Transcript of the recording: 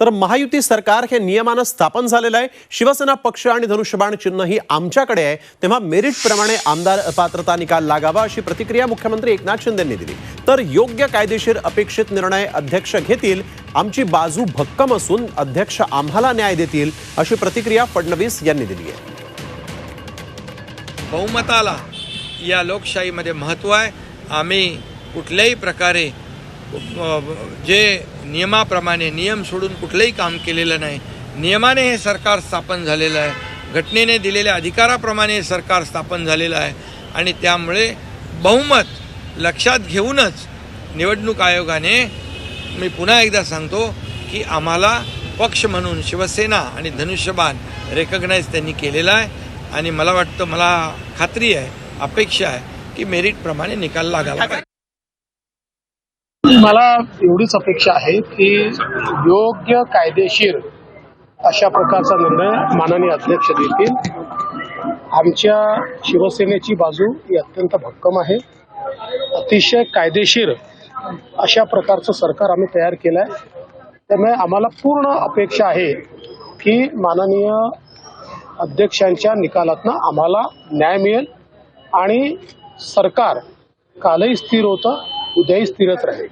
तर महायुती सरकार हे नियमानं स्थापन झालेलं आहे. शिवसेना पक्ष आणि धनुष्यबाण चिन्ह ही आमच्याकडे आहे. तेव्हा मेरिटप्रमाणे आमदार पात्रता निकाल लागावा अशी प्रतिक्रिया मुख्यमंत्री एकनाथ शिंदेंनी दिली. तर योग्य कायदेशीर अपेक्षित निर्णय अध्यक्ष घेतील. आमची बाजू भक्कम असून अध्यक्ष आम्हाला न्याय देतील अशी प्रतिक्रिया फडणवीस यांनी दिली आहे. बहुमताला या लोकशाहीमध्ये महत्त्व आहे. आम्ही कुठल्याही प्रकारे जे नियमाप्रमाणे नियम सोडून कुठलंही काम केलेलं नाही नियमाने हे सरकार स्थापन झालेलं आहे. घटनेने दिलेल्या अधिकाराप्रमाणे हे सरकार स्थापन झालेलं आहे. आणि त्यामुळे बहुमत लक्षात घेऊनच निवडणूक आयोगाने मी पुन्हा एकदा सांगतो की आम्हाला पक्ष म्हणून शिवसेना आणि धनुष्यबाण रेकग्नाईज त्यांनी केलेला आहे. आणि मला वाटतं मला खात्री आहे अपेक्षा आहे की मेरिटप्रमाणे निकाल लागावा मला एवढीच अपेक्षा आहे की योग्य कायदेशीर अशा प्रकारचा निर्णय माननीय अध्यक्ष देतील. आमच्या शिवसेनेची बाजू ही अत्यंत भक्कम आहे. अतिशय कायदेशीर अशा प्रकारचं सरकार आम्ही तयार केलं आहे त्यामुळे आम्हाला पूर्ण अपेक्षा आहे की माननीय अध्यक्षांच्या निकालातनं आम्हाला न्याय मिळेल आणि सरकार कालही स्थिर होतं उद्याही स्थिरच राहील.